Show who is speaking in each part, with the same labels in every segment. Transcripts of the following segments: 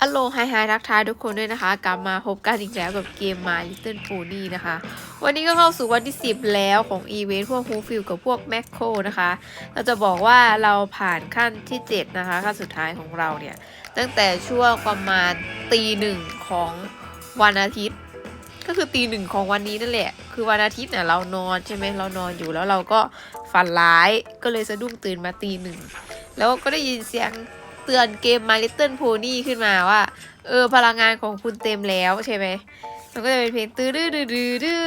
Speaker 1: อโลไฮไฮทักทายทุกคนด้วยนะคะ กลับมาพบกันอีกแล้วกับเกม My Little Pony นะคะ วันนี้ก็เข้าสู่วันที่ 10 แล้วของอีเวนต์พวกฮูฟิลกับพวกแมคโครนะคะ เราจะบอกว่าเราผ่านขั้นที่ 7 นะคะ ขั้นสุดท้ายของเราเนี่ย ตั้งแต่ช่วงประมาณตีหนึ่งของวันอาทิตย์ ก็คือตีหนึ่งของวันนี้นั่นแหละ คือวันอาทิตย์เนี่ยเรานอนใช่ไหมเรานอนอยู่แล้วเราก็ฝันร้ายก็เลยสะดุ้งตื่นมาตีหนึ่งแล้วก็ได้ยินเสียง เตือนเกม My Little Pony ขึ้นมาว่า เออพลังงานของคุณเต็มแล้วใช่ไหม มันก็จะเป็นเพลงตื้อดื้อดื้อดื้อดื้อ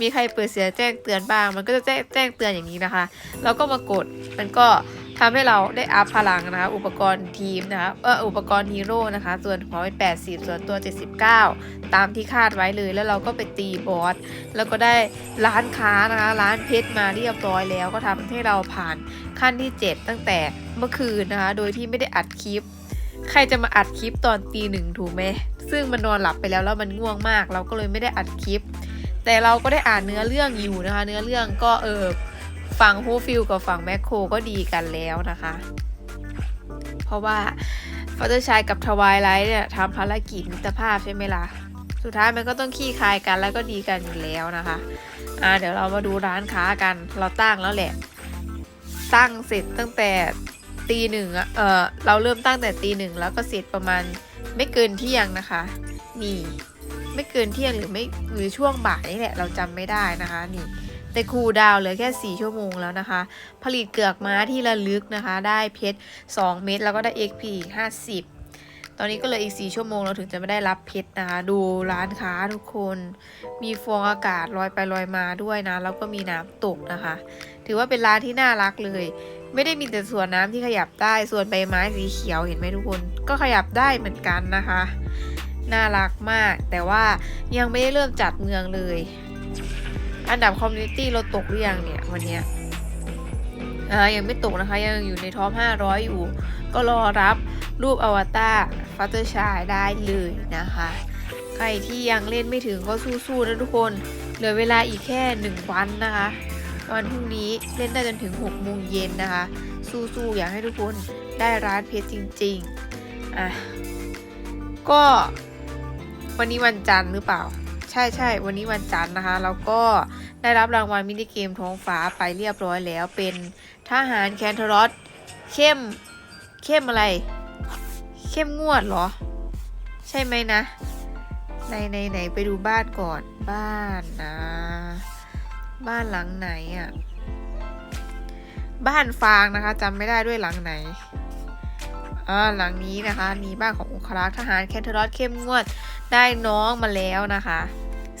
Speaker 1: มีใครเปิดเสียงแจ้งเตือนบ้าง มันก็จะแจ้งแจ้งเตือนอย่างนี้นะคะแล้วก็มากด มันก็ ทำให้เราได้อัพพลังนะคะอุปกรณ์ทีมนะคะเอออุปกรณ์ฮีโร่นะคะ ส่วนของเป็น 80 ส่วนตัว 79 ตามที่คาดไว้เลย แล้วเราก็ไปตีบอสแล้วก็ได้ร้านค้านะคะร้านเพชรมาเรียบร้อยแล้ว ก็ทำให้เราผ่านขั้นที่ 7 ตั้งแต่เมื่อคืนนะคะ โดยที่ไม่ได้อัดคลิป ใครจะมาอัดคลิปตอนตีหนึ่งถูกไหมซึ่งมันนอนหลับไปแล้วแล้วมันง่วงมาก เราก็เลยไม่ได้อัดคลิป แต่เราก็ได้อ่านเนื้อเรื่องอยู่นะคะ เนื้อเรื่องก็เออ ฝั่งฮูฟิลกับฝั่งแมคโครก็ดีกันแล้วนะคะ เพราะว่าฟัตเตอร์ชายกับทวายไลท์เนี่ยทำภารกิจมิตรภาพใช่ไหมล่ะ สุดท้ายมันก็ต้องขี้คายกันแล้วก็ดีกันอยู่แล้วนะคะ อ่าเดี๋ยวเรามาดูร้านค้ากันเราตั้งแล้วแหละ ตั้งเสร็จตั้งแต่ตีหนึ่งอะเออเราเริ่มตั้งแต่ตีหนึ่งแล้วก็เสร็จประมาณไม่เกินเที่ยงนะคะ นี่ ไม่เกินเที่ยงหรือไม่หรือช่วงบ่ายนี่แหละเราจำไม่ได้นะคะ นี่ แต่คูดาวเหลือแค่ 4 ชั่วโมงแล้วนะคะ ผลิตเกือกม้าที่ระลึกนะคะ ได้เพชร 2 เม็ดแล้วก็ได้ XP อีก 50 ตอนนี้ก็เลืออีก 4 ชั่วโมงเราถึงจะไม่ได้รับเพชรนะคะ ดูร้านค้าทุกคน มีฟองอากาศลอยไปลอยมาด้วยนะ แล้วก็มีน้ำตกนะคะ ถือว่าเป็นร้านที่น่ารักเลย ไม่ได้มีแต่ส่วนน้ำที่ขยับได้ ส่วนใบไม้สีเขียวเห็นไหมทุกคน ก็ขยับได้เหมือนกันนะคะ น่ารักมาก แต่ว่ายังไม่ได้เริ่มจัดเมืองเลย อันดับคอมมูนิตี้เราตกหรือยังเนี่ยวันนี้ยอ่ายังไม่ตกนะคะ ยังอยู่ในท็อป 500 อยู่ ก็รอรับรูปอวตารฟัตเตอร์ชายได้เลยนะคะ ใครที่ยังเล่นไม่ถึงก็สู้ๆนะทุกคน เหลือเวลาอีกแค่ 1 วันนะคะ วันพรุ่งนี้เล่นได้จนถึง6โมงเย็นนะคะ สู้ๆอยากให้ทุกคนได้ร้านเพชรจริง ๆ อะ ก็วันนี้วันจันทร์หรือเปล่า ช่ใช่วันนี้วันจันทร์นะคะ แล้วก็ได้รับรางวัลมินิเกมท้องฟ้าไปเรียบร้อยแล้ว เป็นทหารแคนทรอสเข้ม เข้มอะไร เข้มงวดเหรอ ใช่ไหมนะในในไหนไปดูบ้านก่อนบ้านนะ บ้านหลังไหนอะ่ะ บ้านฟางนะคะจำไม่ได้ด้วยหลังไหนอ่าหลังนี้นะคะนี่บ้านขององครักษ์ทหารแคนเทอรอสเข้มงวดได้น้องมาแล้วนะคะ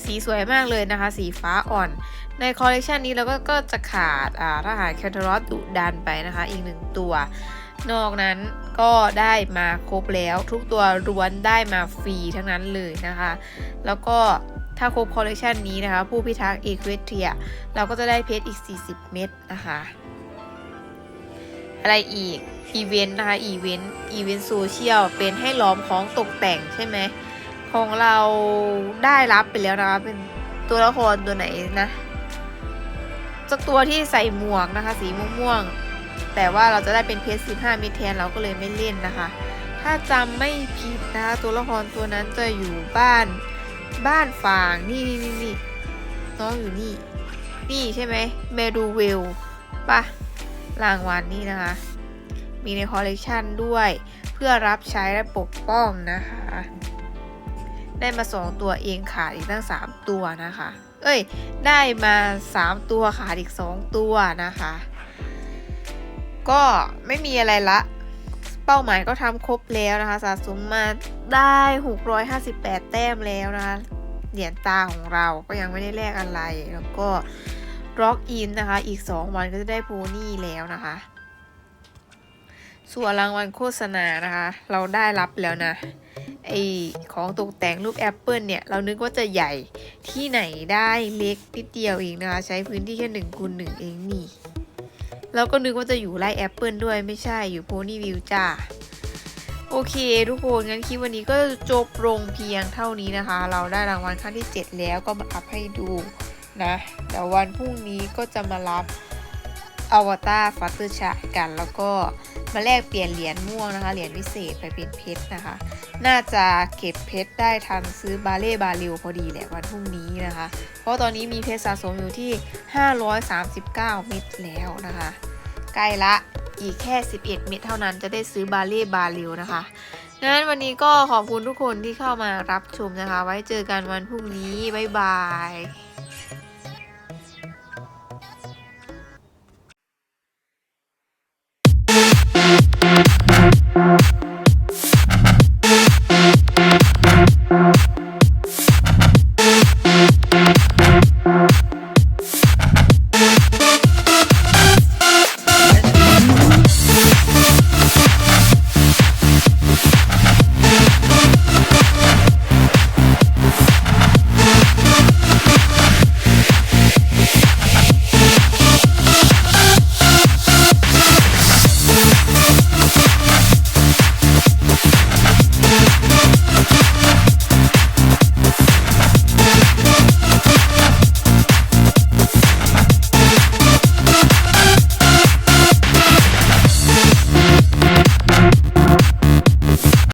Speaker 1: สีสวยมากเลยนะคะ สีฟ้าอ่อน ในคอลเลกชันนี้เราก็ก็จะขาดอ่าทหารแคนเทอรอสดุดันไปนะคะ อีกหนึ่งตัวนอกนั้นก็ได้มาครบแล้วทุกตัวล้วนได้มาฟรีทั้งนั้นเลยนะคะ แล้วก็ถ้าครบคอลเลกชันนี้นะคะ ผู้พิทักษ์เอควเทียเราก็จะได้เพชรอีก 40 เม็ดนะคะ อะไรอีกอีเวนต์นะคะอีเวนต์อีเวนต์โซเชียลเป็นให้ล้อมของตกแต่งใช่ไหม ของเราได้รับไปแล้วนะคะ เป็นตัวละครตัวไหนนะจ้าตัวที่ใส่หมวกนะคะ สีม่วงๆแต่ว่าเราจะได้เป็นเพชร15เม็ดแทนเราก็เลยไม่เล่นนะคะ ถ้าจำไม่ผิดนะคะตัวละครตัวนั้นจะอยู่บ้านบ้านฝางนี่นี่นี่นี่น้องอยู่นี่ นี่ใช่ไหมเมดูเวลปะรางวัลนี่นะคะ มีในคอลเลกชันด้วย เพื่อรับใช้และปกป้องนะคะ ได้มา 2 ตัวเองขาดอีกตั้ง 3 ตัวนะคะ เอ้ย ได้มา 3 ตัวขาดอีก 2 ตัวนะคะ ก็ไม่มีอะไรละ เป้าหมายก็ทำครบแล้วนะคะสะสมมาได้ 658 แต้มแล้วนะคะ เหรียญตาของเราก็ยังไม่ได้แลกอะไร แล้วก็ล็อกอินนะคะ อีก 2 วันก็จะได้โพนี่แล้วนะคะ ส่วนรางวัลโฆษณานะคะ เราได้รับแล้วนะ ไอของตกแต่งรูปแอปเปิลเนี่ย เรานึกว่าจะใหญ่ที่ไหนได้เล็กนิดเดียวเองนะคะ ใช้พื้นที่แค่หนึ่งคูณหนึ่งเองนี่เราก็นึกว่าจะอยู่ไล่แอปเปิลด้วยไม่ใช่อยู่โพนี่วิวจ้าโอเคทุกคนงั้นคลิปวันนี้ก็จบลงเพียงเท่านี้นะคะ เราได้รางวัลขั้นที่ 7 แล้วก็มาอัพให้ดูนะเดี๋ยววันพรุ่งนี้ก็จะมารับอวตารฟัตเตอร์ชายกันแล้วก็ มาแลกเปลี่ยนเหรียญม่วงนะคะ เหรียญวิเศษไปเป็นเพชรนะคะ น่าจะเก็บเพชรได้ทันซื้อบาเล่บาริวพอดีแหละวันพรุ่งนี้นะคะ เพราะตอนนี้มีเพชรสะสมอยู่ที่ 539 เม็ดแล้วนะคะ ใกล้ละอีกแค่ 11 เม็ดเท่านั้นจะได้ซื้อบาเล่บาริวนะคะงั้นวันนี้ก็ขอบคุณทุกคนที่เข้ามารับชมนะคะ ไว้เจอกันวันพรุ่งนี้ บ๊ายบาย